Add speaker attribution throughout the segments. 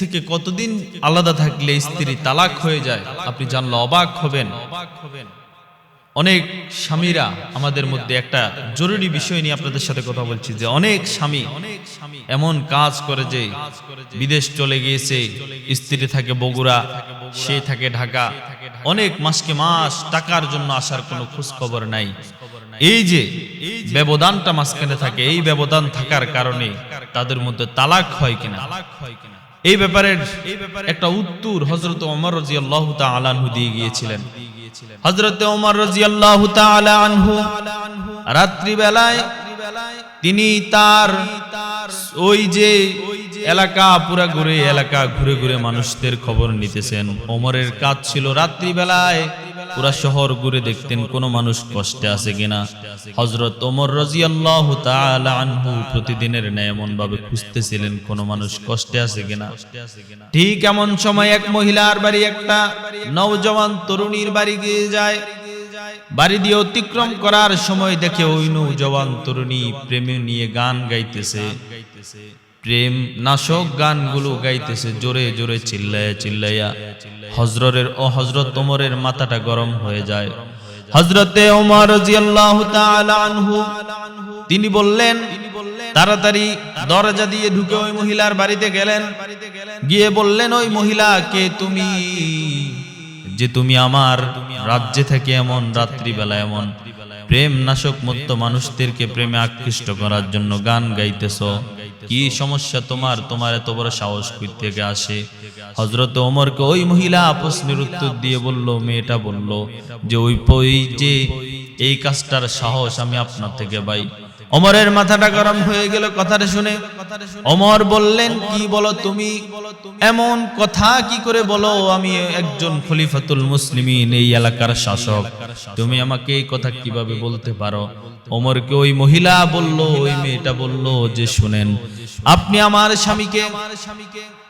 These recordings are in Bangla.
Speaker 1: থেকে কতদিন আলাদা থাকলে স্ত্রী তালাক হয়ে যায়, আপনি জানলে অবাক হবেন। অনেক স্বামীরা আমাদের মধ্যে একটা জরুরি বিষয় নিয়ে আপনাদের সাথে কথা বলছি যে অনেক স্বামী এমন কাজ করে যে বিদেশ চলে গিয়েছে, স্ত্রী থাকে বগুড়া, সে থাকে ঢাকা। অনেক মাসকে মাস টাকার জন্য আসার কোনো খোঁজ খবর নাই। এই যে ব্যবধানটা মাঝখানে থাকে, এই ব্যবধান থাকার কারণে তাদের মধ্যে তালাক হয় কিনা? এই ব্যাপারে একটা উত্তর হজরত ওমর রাজি আল্লাহ আনহু দিয়ে গিয়েছিলেন। হজরত ওমর রাজি আল্লাহ আনহু রাত্রিবেলায় তিনি তার ওই যে এলাকা পুরা ঘুরে এলাকা ঘুরে ঘুরে মানুষদের খবর নিতেছেন। ওমরের কাজ ছিল রাত্রিবেলায় পুরা শহর ঘুরে দেখতেন কোন মানুষ কষ্টে আছে কিনা। হজরত ওমর রাজি আল্লাহ আনহু প্রতিদিনের ন্যায় এমন ভাবে খুঁজতেছিলেন কোন মানুষ কষ্টে আছে কিনা। ঠিক এমন সময় এক মহিলার বাড়ি একটা নওজওয়ান তরুণীর বাড়ি গিয়ে যায়। বাড়ি দিয়ে অতিক্রম করার সময় দেখে ওই নৌজওয়ান তরুণী প্রেমে নিয়ে গান গাইতেছে। প্রেম নাশক গানগুলো গাইতেছে, জোরে জোরে চিল্লাইয়া চিল্লাইয়া হজররের ও হজরত ওমরের মাথাটা গরম হয়ে যায়। হজরতে ওমর আনহু, তিনি বললেন, তাড়াতাড়ি দরজা দিয়ে ঢুকে ওই মহিলার বাড়িতে গেলেন। গিয়ে বললেন, ওই মহিলা কে তুমি? যে তুমি আমার রাজ্যে থেকে এমন, রাত্রিবেলা এমন প্রেম নাশক মত্ত মানুষদেরকে প্রেমে আকৃষ্ট করার জন্য গান গাইতেছ। কি সমস্যা তোমার? তোমার এত বড় সাহস কই থেকে আসে? হজরত ওমরকে ওই মহিলা প্রশ্নের উত্তর দিয়ে বলল, মেয়েটা বলল যে, ওই যে, এই কাজটার সাহস আমি আপনার থেকে পাই। অমরের মাথাটা গরম হয়ে গেল কথাটা শুনে। অমর বললেন কি বলো তুমি? এমন কথা কি করে বলো? আমি একজন খলিফাতুল মুসলিমিন এই এলাকার শাসক। তুমি আমাকে এই কথা কীভাবে বলতে পারো? অমরকে ওই মহিলা বলল ওই মেয়েটা বলল যে শুনেন আপনি আমার স্বামীকে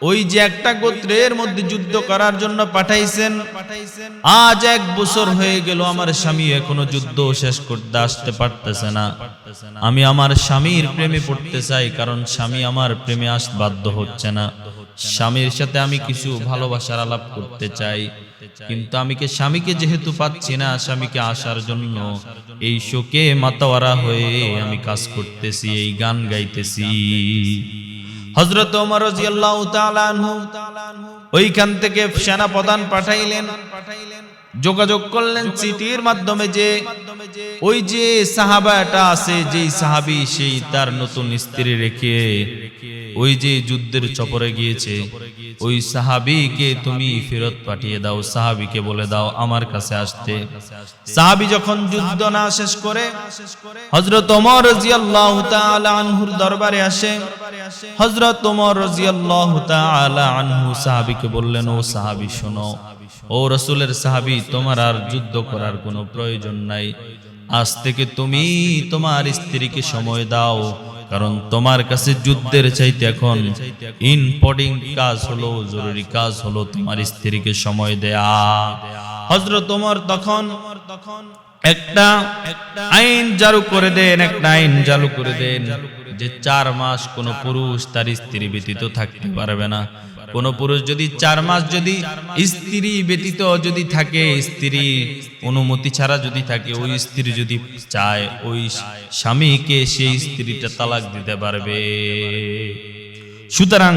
Speaker 1: ওই যে একটা গোত্রের মধ্যে যুদ্ধ করার জন্য পাঠাইছেন, আজ এক বছর হয়ে গেল আমার স্বামী এখনও যুদ্ধ শেষ করতে আসতে পারতেছে না। আমি আমার স্বামীর প্রেমে পড়তে চাই, কারণ স্বামী আমার প্রেমে আস বাধ্য হচ্ছে না। স্বামীর সাথে আমি কিছু ভালোবাসার আলাপ করতে চাই। কিন্তু আমি কে স্বামীকে যেহেতু পাচ্ছি না, স্বামীকে আসার জন্য এই শোকে মাতাওয়ারা হয়ে আমি কাজ করতেছি, এই গান গাইতেছি। হজরত ওমর ওইখান থেকে সেনা প্রধান পাঠাইলেন, যোগাযোগ করলেন চিঠির মাধ্যমে যে ওই যে সাহাবাটা আছে, যেই সাহাবি সেই তার নতুন স্ত্রী রেখে ওই যে যুদ্ধের চপরে গিয়েছে, ওই সাহাবিকে তুমি ফেরত পাঠিয়ে দাও, সাহাবিকে বলে দাও আমার কাছে আসতে। সাহাবি যখন যুদ্ধ না শেষ করে হজরত ওমর রাদিয়াল্লাহু দরবারে আসে। হজরত ওমর রাদিয়াল্লাহু তাআলা আনহু সাহাবিকে বললেন, ও সাহাবি, শোনো, ও রসুলের সাহাবি, তোমার আর যুদ্ধ করার কোনো প্রয়োজন নাই। আজ থেকে তুমি তোমার স্ত্রীকে সময় দাও কারণ তোমার কাছে যুদ্ধের চাইতে এখন ইম্পর্টিং কাজ হলো, জরুরি কাজ হলো তোমার স্ত্রীকে সময় দেয়া। হজরত তোমার তখন তখন একটা আইন চালু করে দেন, একটা আইন চালু করে দেন যে চার মাস কোন পুরুষ তার স্ত্রী ব্যতীত থাকতে পারবে না। কোন পুরুষ যদি চার মাস যদি স্ত্রী ব্যতীত যদি থাকে, স্ত্রী অনুমতি ছাড়া যদি থাকে, ওই স্ত্রী যদি চায়, ওই স্বামীকে সেই স্ত্রীটা তালাক দিতে পারবে। সুতরাং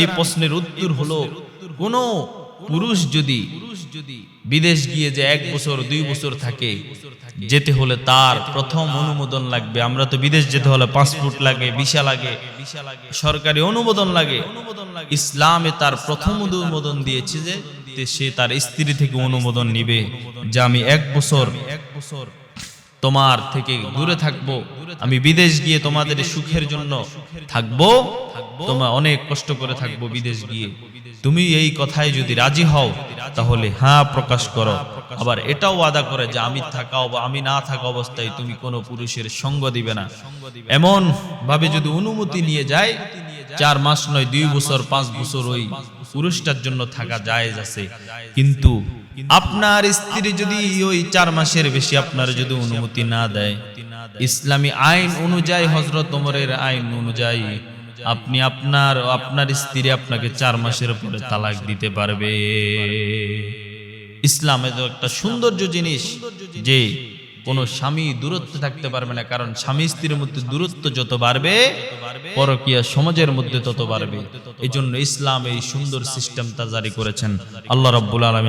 Speaker 1: এই প্রশ্নের উত্তর হলো, কোন পুরুষ যদি বিদেশ গিয়ে যে এক বছর, দুই বছর থাকে, যেতে হলে তার প্রথম অনুমোদন লাগবে। আমরা তো বিদেশ যেতে হলে পাসপোর্ট লাগে, ভিসা লাগে, সরকারি অনুমোদন লাগে। ইসলামে তার প্রথম অনুমোদন দিয়েছে যে, সে তার স্ত্রী থেকে অনুমোদন নিবে। যে আমি এক বছর এক বছর তোমার থেকে দূরে থাকব। আমি বিদেশ গিয়ে তোমাদের সুখের জন্য থাকব। তোমার অনেক কষ্ট করে থাকব বিদেশ গিয়ে। তুমি এই কথায় যদি রাজি হও, তাহলে হ্যাঁ প্রকাশ করো। আবার এটাও আদা করে যে আমি থাকা অব- আমি না থাকা অবস্থায় তুমি কোনো পুরুষের সঙ্গ দিবে না। এমন ভাবে যদি অনুমতি নিয়ে যায়, চার মাস নয়, দুই বছর, পাঁচ বছর ওই পুরুষটার জন্য থাকা জায়েজ আছে। কিন্তু আপনার স্ত্রী যদি ওই চার মাসের বেশি আপনার যদি অনুমতি না দেয় ইসলামী আইন অনুযায়ী হজরত ওমরের আইন অনুযায়ী আপনি আপনার আপনার স্ত্রী আপনাকে চার মাসের পরে তালাক দিতে পারবে। ইসলামে তো একটা সৌন্দর্য জিনিস যে কোনো স্বামী দূরত্ব থাকতে পারবে না কারণ স্বামী স্ত্রীর মধ্যে দূরত্ব যত বাড়বে পরকীয়া সমাজের মধ্যে তত বাড়বে। এই জন্য ইসলাম এই সুন্দর সিস্টেমটা জারি করেছেন। আল্লাহ রব্বুল আলমী